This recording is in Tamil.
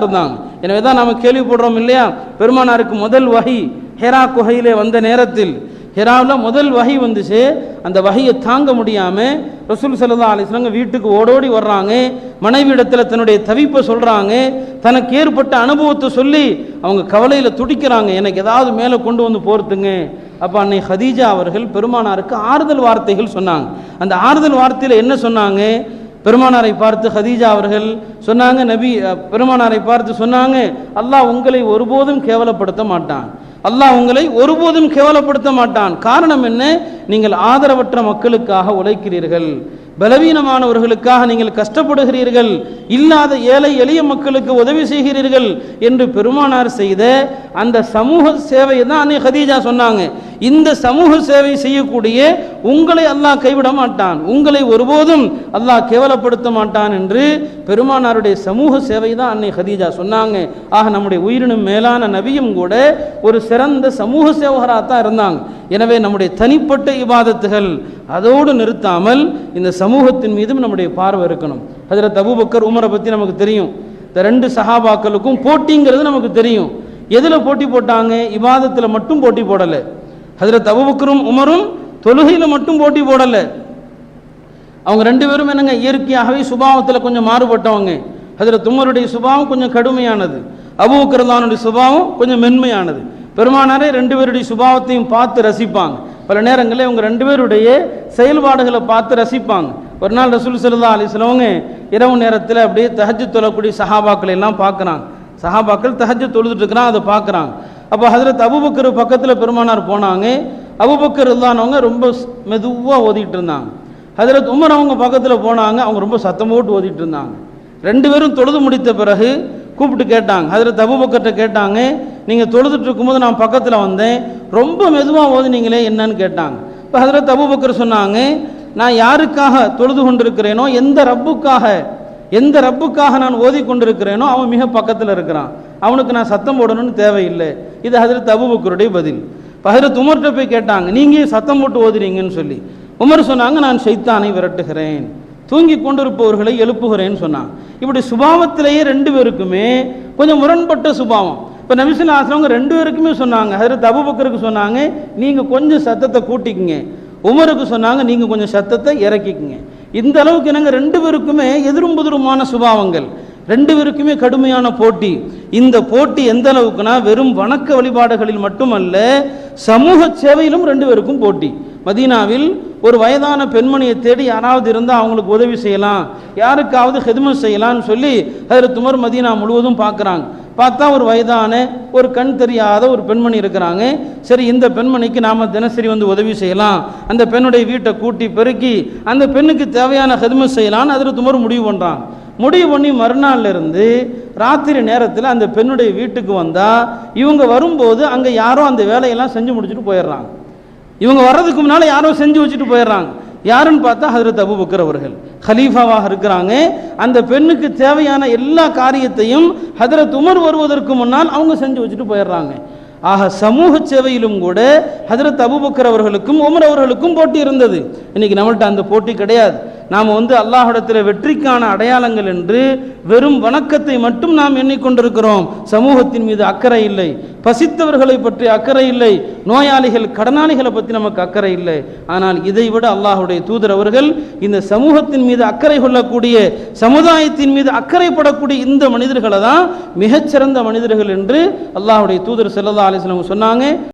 இருந்தாங்க. எனவே தான் நாம கேள்விப்படுறோம் இல்லையா? பெருமானாருக்கு முதல் வகை ஹெரா குகையிலே வந்த நேரத்தில் ஹெராவில் முதல் வகை வந்துச்சு. அந்த வகையை தாங்க முடியாமல் ரசூல் சல்லா அலிஸ்லாங்க வீட்டுக்கு ஓடோடி வர்றாங்க. மனைவி இடத்துல தன்னுடைய தவிப்பை சொல்றாங்க. தனக்கு ஏற்பட்ட அனுபவத்தை சொல்லி அவங்க கவலையில் துடிக்கிறாங்க. எனக்கு ஏதாவது மேலே கொண்டு வந்து போர்த்துங்க. அப்போ அன்னை ஹதீஜா அவர்கள் பெருமானாருக்கு ஆறுதல் வார்த்தைகள் சொன்னாங்க. அந்த ஆறுதல் வார்த்தையில் என்ன சொன்னாங்க? பெருமானாரை பார்த்து ஹதீஜா அவர்கள் சொன்னாங்க நபி பெருமானாரை பார்த்து சொன்னாங்க அல்லாஹ் உங்களை ஒருபோதும் கேவலப்படுத்த மாட்டான். அல்லாஹ் உங்களை ஒருபோதும் கேவலப்படுத்த மாட்டான். காரணம் என்ன? நீங்கள் ஆதரவற்ற மக்களுக்காக உழைக்கிறீர்கள். பலவீனமானவர்களுக்காக நீங்கள் கஷ்டப்படுகிறீர்கள். இல்லாத ஏழை எளிய மக்களுக்கு உதவி செய்கிறீர்கள் என்று பெருமானார் செய்த அந்த சமூக சேவையை தான் அன்னை ஹதீஜா சொன்னாங்க. இந்த சமூக சேவை செய்யக்கூடிய உங்களை அல்லாஹ் கைவிட மாட்டான். உங்களை ஒருபோதும் அல்லாஹ் கேவலப்படுத்த மாட்டான் என்று பெருமானாருடைய சமூக சேவை தான் அன்னை ஹதீஜா சொன்னாங்க. ஆக நம்முடைய உயிரினும் மேலான நபியும் கூட ஒரு சிறந்த சமூக சேவகராக தான் இருந்தாங்க. எனவே நம்முடைய தனிப்பட்ட இபாதத்துகள் அதோடு நிறுத்தாமல் இந்த சமூகத்தின் மீதும் நம்முடைய பார்வை இருக்கணும். அதில் தபுபக்கர் உமரை பற்றி நமக்கு தெரியும். இந்த ரெண்டு சஹாபாக்களுக்கும் போட்டிங்கிறது நமக்கு தெரியும். எதில் போட்டி போட்டாங்க? இவாதத்தில் மட்டும் போட்டி போடலை. அதில் தபுபக்கரும் உமரும் தொழுகையில் மட்டும் போட்டி போடலை. அவங்க ரெண்டு பேரும் என்னங்க இயற்கையாகவே சுபாவத்தில் கொஞ்சம் மாறுபட்டவங்க. அதில் தும்மருடைய சுபாவம் கொஞ்சம் கடுமையானது. அபூக்கரதானுடைய சுபாவம் கொஞ்சம் மென்மையானது. பெருமானாரே ரெண்டு பேருடைய சுபாவத்தையும் பார்த்து ரசிப்பாங்க. பல நேரங்களில் இவங்க ரெண்டு பேருடைய செயல்பாடுகளை பார்த்து ரசிப்பாங்க. ஒரு நாள் ரசூல் சல்லா அலிஸ்லவங்க இரவு நேரத்தில் அப்படியே தஹஜு தொழக்கூடிய சஹாபாக்களை எல்லாம் பார்க்குறாங்க. சஹாபாக்கள் தஹஜு தொழுதுட்டு இருக்கிறான் அதை பார்க்குறாங்க. அப்போ ஹசரத் அபுபக்கர் பக்கத்தில் பெருமானார் போனாங்க. அபுபக்கர் இல்லாதவங்க ரொம்ப மெதுவாக ஓதிட்டு இருந்தாங்க. அதில் உமர் அவங்க பக்கத்தில் போனாங்க அவங்க ரொம்ப சத்தம் போட்டு ஓதிட்டு இருந்தாங்க. ரெண்டு பேரும் தொழுது முடித்த பிறகு கூப்பிட்டு கேட்டாங்க. அதில் அபுபக்கர்கிட்ட கேட்டாங்க நீங்கள் தொழுதுட்டு இருக்கும்போது நான் பக்கத்தில் வந்தேன் ரொம்ப மெதுவாக ஓதுனீங்களே என்னன்னு கேட்டாங்க. இப்போ ஹஜரத் அபுபக்கர் சொன்னாங்க நான் யாருக்காக தொழுது கொண்டிருக்கிறேனோ எந்த ரப்புக்காக எந்த ரப்புக்காக நான் ஓதி கொண்டிருக்கிறேனோ அவன் மிக பக்கத்தில் இருக்கிறான். அவனுக்கு நான் சத்தம் போடணும்னு தேவையில்லை. இது ஹஜரத் அபுபக்கருடைய பதில். இப்போ உமர்கிட்ட போய் கேட்டாங்க நீங்கள் சத்தம் போட்டு ஓதுறீங்கன்னு சொல்லி. உமர் சொன்னாங்க நான் சைத்தானை விரட்டுகிறேன். தூங்கி கொண்டிருப்பவர்களை எழுப்புகிறேன்னு சொன்னாங்க இப்படி சுபாவத்திலேயே ரெண்டு பேருக்குமே கொஞ்சம் முரண்பட்ட சுபாவம். இப்போ நபிசுல்லா ஆசிரவங்க ரெண்டு பேருக்குமே சொன்னாங்க ஹஜரத் அபுபக்கருக்கு சொன்னாங்க நீங்கள் கொஞ்சம் சத்தத்தை கூட்டிக்குங்க. உமருக்கு சொன்னாங்க நீங்கள் கொஞ்சம் சத்தத்தை இறக்கிக்குங்க. இந்த அளவுக்கு என்னங்க ரெண்டு பேருக்குமே எதிரும் புதிருமான சுபாவங்கள். ரெண்டு பேருக்குமே கடுமையான போட்டி. இந்த போட்டி எந்த அளவுக்குனா வெறும் வணக்க வழிபாடுகளில் மட்டுமல்ல சமூக சேவையிலும் ரெண்டு பேருக்கும் போட்டி. மதீனாவில் ஒரு வயதான பெண்மணியை தேடி யாராவது இருந்தால் அவங்களுக்கு உதவி செய்யலாம். யாருக்காவது ஹெதுமத் செய்யலாம்னு சொல்லி அதில் துமர் மதீனா முழுவதும் பார்க்குறாங்க பார்த்தா ஒரு வயதான ஒரு கண் தெரியாத ஒரு பெண்மணி இருக்கிறாங்க. சரி இந்த பெண்மணிக்கு நாம் தினசரி வந்து உதவி செய்யலாம். அந்த பெண்ணுடைய வீட்டை கூட்டி பெருக்கி அந்த பெண்ணுக்கு தேவையான ஹெதுமத் செய்யலாம்னு அதில் துமர் முடிவு பண்ணுறாங்க முடிவு பண்ணி மறுநாள்ல இருந்து ராத்திரி நேரத்தில் அந்த பெண்ணுடைய வீட்டுக்கு வந்தால் இவங்க வரும்போது அங்கே யாரோ அந்த வேலையெல்லாம் செஞ்சு முடிச்சுட்டு போயிடுறாங்க. இவங்க வர்றதுக்கு முன்னால் யாரோ செஞ்சு வச்சுட்டு போயிடுறாங்க. யாருன்னு பார்த்தா ஹஜரத் அபுபக்கர் அவர்கள். ஹலீஃபாவாக இருக்கிறாங்க. அந்த பெண்ணுக்கு தேவையான எல்லா காரியத்தையும் ஹதரத் உமர் வருவதற்கு முன்னால் அவங்க செஞ்சு வச்சுட்டு போயிடுறாங்க. ஆக சமூக சேவையிலும் கூட ஹதரத் அபுபக்கர் அவர்களுக்கும் உமர் அவர்களுக்கும் போட்டி இருந்தது. இன்னைக்கு நம்மள்ட்ட அந்த போட்டி கிடையாது. நாம் வந்து அல்லாஹிடத்தில் வெற்றிக்கான அடையாளங்கள் என்று வெறும் வணக்கத்தை மட்டும் நாம் எண்ணிக்கொண்டிருக்கிறோம். சமூகத்தின் மீது அக்கறை இல்லை. பசித்தவர்களை பற்றி அக்கறை இல்லை. நோயாளிகள் கடனாளிகளை பற்றி நமக்கு அக்கறை இல்லை. ஆனால் இதை விட அல்லாஹுடைய தூதர் அவர்கள் இந்த சமூகத்தின் மீது அக்கறை கொள்ளக்கூடிய சமுதாயத்தின் மீது அக்கறைப்படக்கூடிய இந்த மனிதர்களை தான் மிகச்சிறந்த மனிதர்கள் என்று அல்லாஹுடைய தூதர் செல்லதா அலிஸ்லாம் சொன்னாங்க.